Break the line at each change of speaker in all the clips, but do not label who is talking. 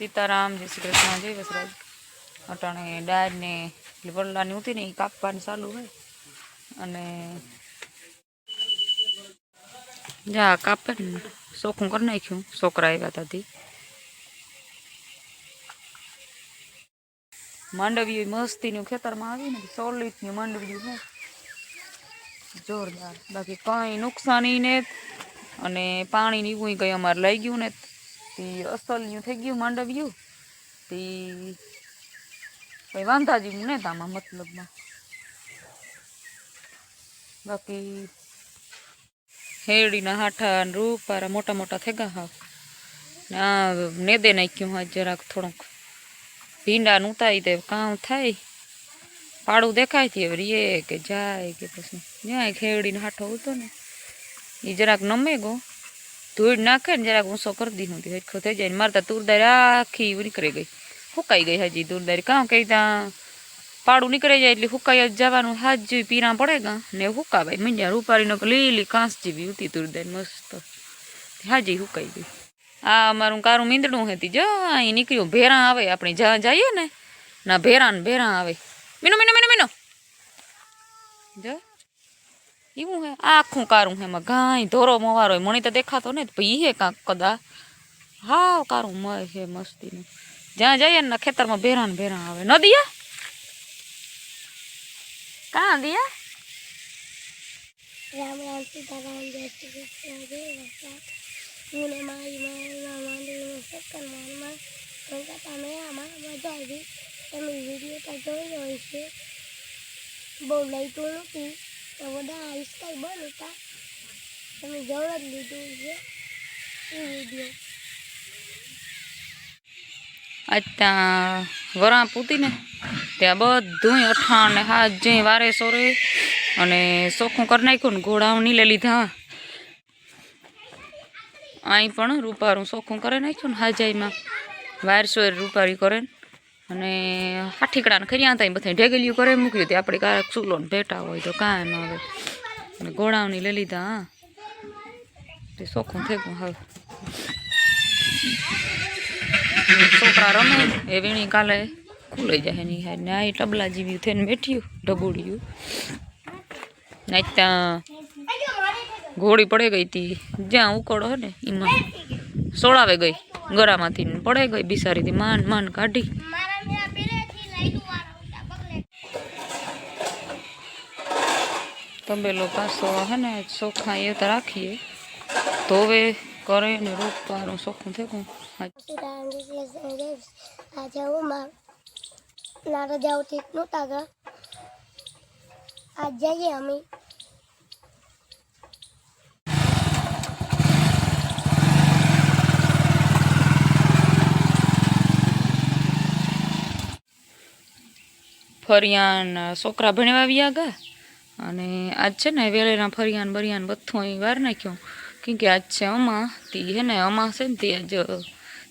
સીતારામ, જય શ્રી કૃષ્ણ, જય વસરાજ. અટાણે ડાળ ને પેલી વડલાની ઉતી ને કાપવાનું ચાલુ હોય. અને જા કાપે ને. ચોખ્ખું કરી નાખ્યું. છોકરા આવ્યા હતા તી. માંડવી મસ્તીનું ખેતરમાં આવી ને સોલિડની માંડવી છે જોરદાર. બાકી કંઈ નુકસાની ને અને પાણી ની એવું કંઈ અમારે લઈ ગયું ને તે અસલિયું થઈ ગયું, માંડવ્યું. તે કંઈ વાંધાજી ને તામાં મતલબમાં. બાકી હેડીના હાઠા ને રૂપારા મોટા મોટા થઈ ગયા હાવ. ને આ નેદે નાખ્યું હા જરાક થોડુંક. ભીંડા ઉતારી દે, કામ થાય. પાડું દેખાય છે, હવે રીએ કે જાય કે પછી. ત્યાં ખેડીને હાઠો ઉતો ને એ જરાક નમે ગો ધૂળ નાખે ને જરાક ઊંસો કરી દીધું. હતી હરખો થઈ જાય મારે મારતા તુરદારી આખી નીકળી ગઈ. હુકાઈ ગઈ હજી તુરદારી કાં કઈ ત્યાં પાડું નીકળી જાય એટલે હુકાઈ જ જવાનું. હાથ જેવી પીરા પડે ગા ને હુકાવાય. મીંડ્યા રૂપારીનો લીલી કાંસ જેવી હતી તુરદારી મસ્ત. હાજી હુકાઈ ગઈ. આ અમારું કારું મીંદડું હતી જો, અહીં નીકળ્યું. ભેરા આવે. આપણે જ્યાં જઈએ ને, ના ભેરા ને ભેરા આવે. મીનો મીનો મીનો મીનો. જો. એવું હે આખું કારું હે, એમાં ગાય, ધોરો મોવારો મણી તો દેખાતો ને પછી હે કાંક કદા. હાવ કારું મય હે મસ્તીનું. જ્યાં જઈએ ને ખેતરમાં ભેરા ને ભેરા આવે. ન દિયા? કાં દિયા?
રામ રામ સીતારામ મજા આવી. હોય છે બહુ લાઈટો નહોતી. તો બધા આઈસ્કાઈ બંધ હતા. તમે જળ જ લીધું છે. એ વીડિયો.
આજ વરા પૂતી ને ત્યાં બધું અઠાણ ને હાથ જે વારે સોરે અને ચોખ્ખું કરી નાખ્યું ને ઘોડાઓ નીલે લીધા. અહીં પણ રૂપારું ચોખ્ખું કરી નાખ્યું ને હાજાઈમાં વાર સોર રૂપારી કરે ને. અને હાઠીકડાને ખર્યા હતા બધા ઢેગલિયું કરે મૂક્યું હતી. આપણે કારક ચૂલો ને ભેટા હોય તો કાંઈ ન આવે. અને ઘોડાઓની લઈ લીધા, હા. થઈ ગયું હવે. છોકરા રમે, એ વીણી કાલે ખુલાઈ જાય એની હાર. ને આ ટબલા જેવી થઈને બેઠ્યું ઢબોડ્યું ને ત્યાં ઘોડી પડે ગઈ હતી. જ્યાં ઉકળો હે ને, એમાં સોળાવે ગઈ. ગળામાંથી પડે ગઈ બિસારીથી માન માન કાઢી
મારા મેરા પેલેથી લાઈટો વાળા બગલે
તબેલો પાછો હે ને ચોખ્ખા એ તો રાખીએ. ધોવે કરે ને રોપવાનું ચોખ્ખું થઈ ગયું હા
સીતારામ જય શ્રી કૃષ્ણ જય આજે હું માર ના રજાઓ ઠીક નહોતા ગયા આજ જઈએ અમે.
ફરિયાન છોકરા ભણવા આવ્યા ગયા અને આજ છે ને વેલેના ફરિયાન બરિયાન બધું અહીં વાર નાખ્યું. કેમ કે આજ છે અમા, તી હે ને અમા છે ને તે આજ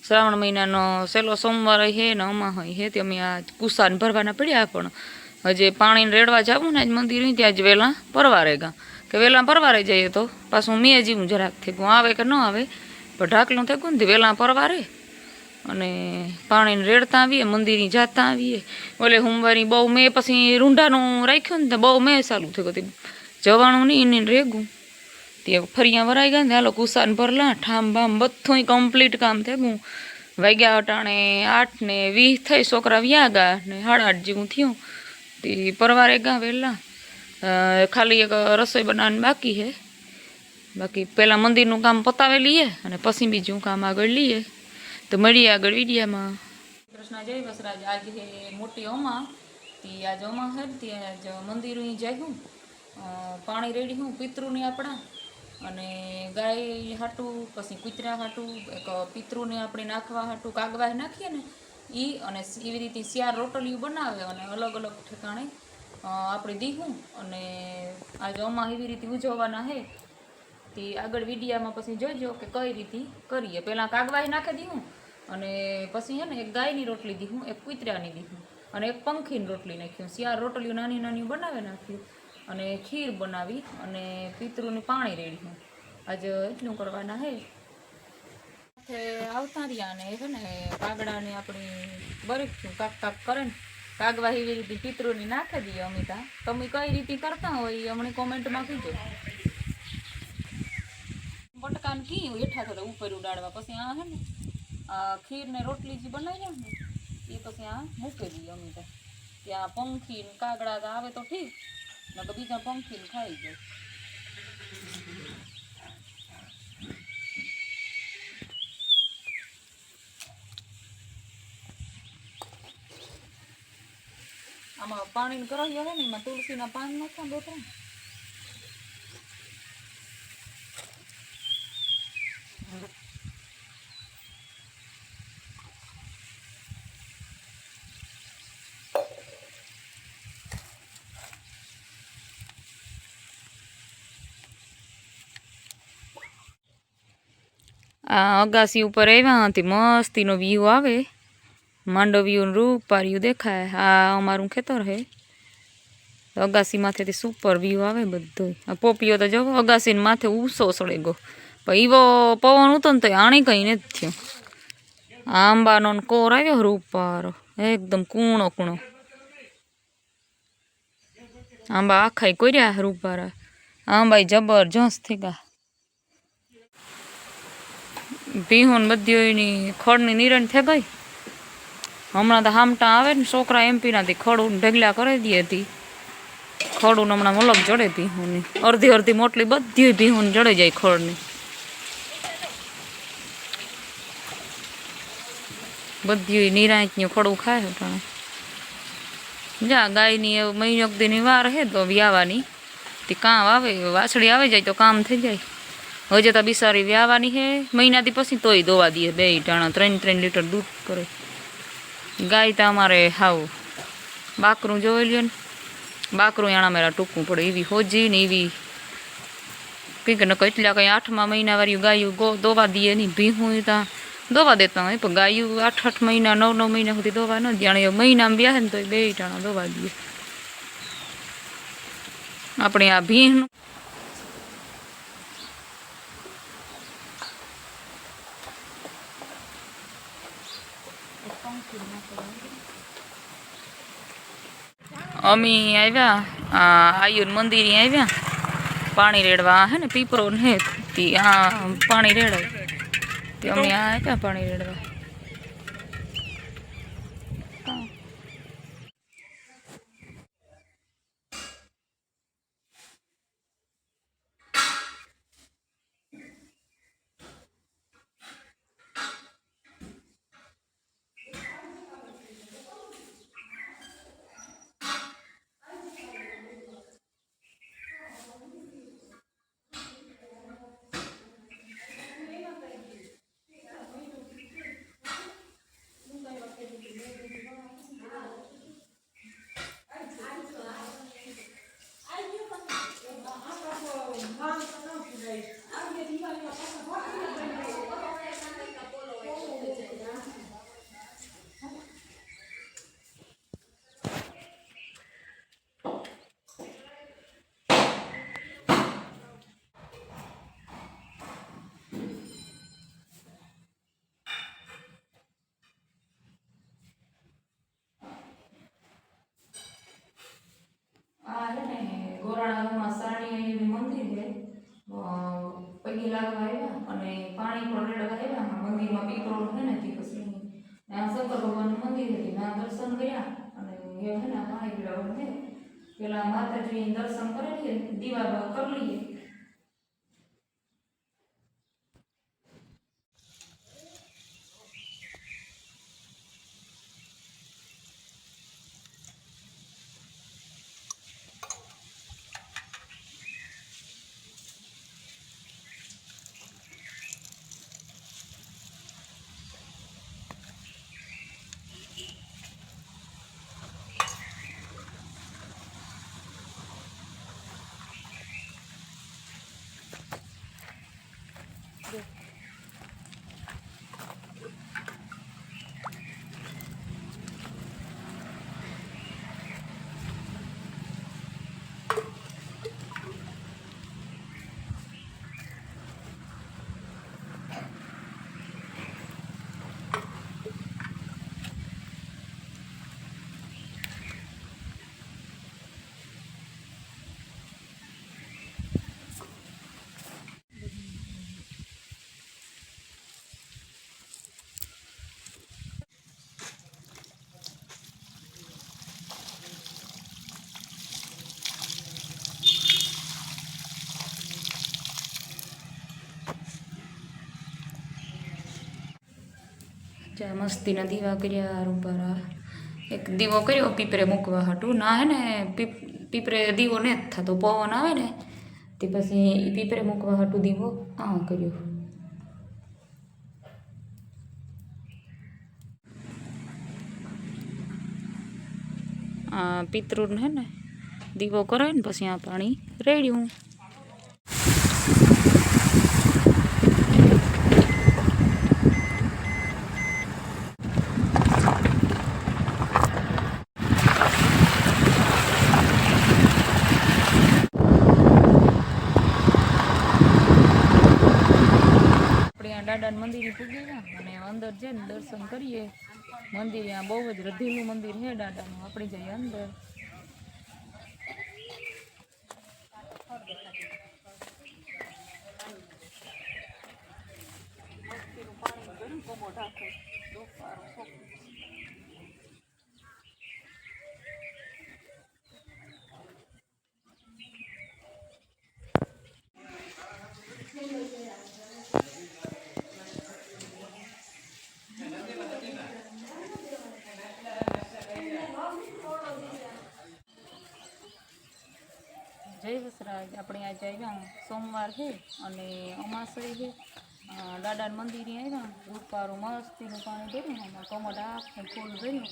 શ્રાવણ મહિનાનો છેલ્લો સોમવાર હે ને અમા હોય હે, તે અમે આજ કુસાન ભરવાના પડ્યા પણ હજી પાણીને રેડવા જાવું ને આજ મંદિર ત્યાં જ વહેલા પરવારે ગા. કે વહેલા પરવારે જઈએ તો પાછું મેં જીવું જરાક થઈ ગયું આવે કે ન આવે, પણ ઢાકલું થઈ ગયું ને વહેલા પરવારે. અને પાણીને રેડતા આવીએ, મંદિરની જાતા આવીએ. ઓલે હુંવારી બહુ મેં પછી રૂંઢાનું રાખ્યું ને બહુ મેં ચાલુ થયું ગયું જવાનું નહીં, એને રેગું. તે ફરિયા વરાઈ ગયા ને હાલો કુસાન ભરલા, ઠામ બામ બધું કમ્પ્લીટ કામ થઈ ગયું વાગ્યા અટાણે આઠ ને વીસ થઈ, છોકરા વ્યા ગયા ને સાડા આઠ જેવું થયું. તે પરવારે ગયા વહેલા. ખાલી એક રસોઈ બનાવવાની બાકી છે. બાકી પહેલાં મંદિરનું કામ પતાવી લઈએ અને પછી બીજું કામ આગળ લઈએ. તો મળીએ આગળ વિડીયામાં. કૃષ્ણ જય વસરાજ. આજ હે મોટી ઓમા તી આજ ઓમા હે ત્યાં આજ મંદિર જાયું પાણી રેડી હું પિતૃની આપણા. અને ગાય હાટું, પછી કૂતરા હાટું, એક પિતૃને આપણે નાખવા હાટું કાગવા નાખીએ ને એ અને એવી રીતે શિયાર રોટલીઓ બનાવે અને અલગ અલગ ઠેકાણે આપણે દીહું અને આજ ઓમાં એવી રીતે ઉજવવાના હે. તે આગળ વિડીયામાં પછી જોજો કે કઈ રીતે કરીએ. પહેલાં કાગવાઈ નાખી દીધું અને પછી હે ને એક ગાયની રોટલી દીધું એક કૂતરાની દીધું અને એક પંખીની રોટલી નાખ્યું. શિયાળ રોટલીઓ નાની નાની બનાવી નાખ્યું. અને ખીર બનાવી અને પિતૃનું પાણી રેડ્યું. આજે એટલું કરવાના હે. આવતા રહ્યા અને છે ને કાગડાને આપણી બરફ કાક કાક કરે ને, કાગવા એવી રીતે પિતૃની નાખી દઈએ અમિતા. તમે કઈ રીતે કરતા હોય એ અમને કોમેન્ટમાં કીધું બટકાને કી હેઠા થતા ઉપર ઉડાડવા. પછી આ હે ને ખીર ને રોટલી જે બનાવી ને, એ તો ત્યાં મૂકી દઈએ અમિતા ત્યાં પંખી ને કાગડા તો આવે તો ઠીક નકર બીજા પંખી ને ખાઈ જાય. આમાં પાણી કરાવી આવે ને, એમાં તુલસીના પાન નાખવા બે આ અગાસી ઉપર આવ્યા હતી મસ્તીનો વ્યૂ આવે માંડવ્યું રૂપાર્યું દેખાય આ અમારું ખેતર હે અગાસીમાંથી સુપર વ્યૂ આવે બધું આ પોપિયો તો જો અગાસીને માથે ઊંસો સડે ગયો પણ એવો પવન ઉતો ને તો આણી કંઈ નથી થયું આંબાનો ને કોર આવ્યો રૂપારો એકદમ કૂણો કૂણો આંબા આખાય કોર્યા રૂપારા આંબાઈ જબરજસ્ત થઈ ગયા ભીહું બધી એની ખડની નિરણ થઈ ગઈ. હમણાં તો હામટા આવે ને છોકરા એમપીનાથી ખડું ઢગલા કરી દે હતી. ખડું હમણાં મલક જડે ભીહુંની. અડધી અડધી મોટલી બધી ભીહું જડે જાય ખડની. બધી નિરાંતની ખડું ખાય અટાણે જા, ગાયની મહિનો દીની વાર હે તો વ્યાવાની તે કામ આવે વાછડી આવી જાય તો કામ થઈ જાય. હજે તો બિસારી વ્યાવાની હે, મહિનાથી પછી તોય દોવા દઈએ બે ટાણા, ત્રણ ત્રણ લીટર દૂધ કરે. ગાય તો અમારે હાવ બાકરું જોઈ લ્યો ને. બાકરું એણા મેરા ટૂંકું પડે. એવી હોજી ને એવી કંઈક ન એટલા કંઈ આઠમા મહિના વાળી ગાયું ગો, દોવા દઈએ નહીં ભીહું ત્યાં દોવા દેતા હોય પણ ગાયું આઠ આઠ મહિના, નવ નવ મહિના સુધી દોવા ન જાણે મહિનામાં બ્યાહે ને તો બે ટાણા દોવા દઈએ. આપણે આ ભીહનું અમે આવ્યા, આ આયુર મંદિરે આવ્યા. પાણી રેડવા, હે ને પીપરો ને પાણી રેડાય. તે અમે આવ્યા પાણી રેડવા. ગોરાણામાં સાણી મંદિર છે. પગે લાગવા આવ્યા અને પાણી પણ રેડવા આવ્યા. મંદિરમાં પીપળો છે ને, તે પછી શંકર ભગવાનનું મંદિર હતું. ત્યાં દર્શન કર્યા અને એ છે ને પાણી પીડાવાનું છે. પેલા માતાજીને દર્શન કરે છે દીવા કરી લઈએ. ચા મસ્તીના દીવા કર્યા આ એક દીવો કર્યો, પીપરે મૂકવા હાટું. ના હે ને, પીપ, પીપરે દીવો ને જ થતો. પવન આવે ને, તે પછી પીપરે મૂકવા હાટું દીવો આ કર્યો. આ પિતૃને હે ને, દીવો ને પછી આ પાણી રેડ્યું. દાદાના મંદિરે પૂગી અને અંદર જઈને દર્શન કરીએ. મંદિર આ બહુ જ રધેલું મંદિર છે દાદાનું, આપણે જઈએ અંદર. જય સસરાજ આપણે આજે આવ્યા સોમવાર છે અને અમાસળી છે દાદાને મંદિરે આવ્યા રૂપારું મસ્તીનું પાણી ભર્યું આમાં કમોડ આખું ફૂલ ભર્યું.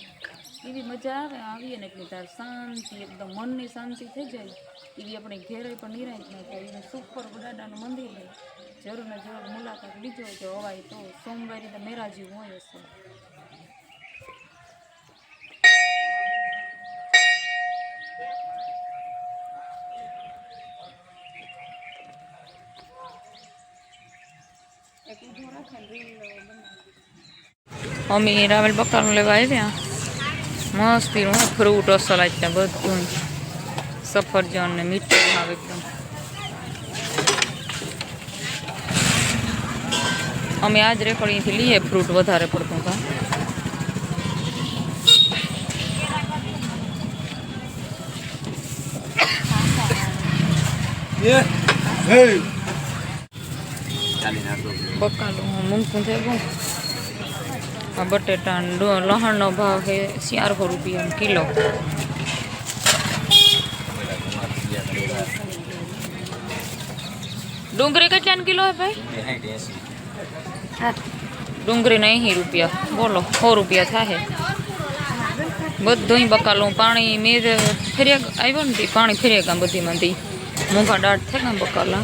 એવી મજા આવે. આવીએ ને એટલે તાર શાંતિ, એકદમ મનની શાંતિ થઈ જાય. એવી આપણે ઘેરે પણ નિરાય નહીં થાય. એવી સુપર દાદાનું મંદિર છે જરૂર ને જરૂર મુલાકાત. લીજો જો અવાય તો સોમવારે તો મેરાજી હોય હશે. અમે રાવલ બકાલું લેવા આવ્યા મસ્તી હું ફ્રૂટ અસલ ત્યાં બધું સફરજન ને મીઠું આવે એકદમ અમે આજ રેકડીથી લઈએ ફ્રૂટ વધારે પડતું કા બકાલું મૂંગું થઈ ગયું આ બટેટા ને ડો- લસણનો ભાવ છે ચારસો રૂપિયા કિલો ડુંગળી કેટલાની કિલો હે ભાઈ ડુંગળી ને અહીં રૂપિયા બોલો સો રૂપિયા થાય બધું બકાલું પાણી મેં ફેર્યા આવ્યો ને તે પાણી ફેર્યા ગયા બધીમાંથી મોંઘા દાટ થાય ગયા બકાલા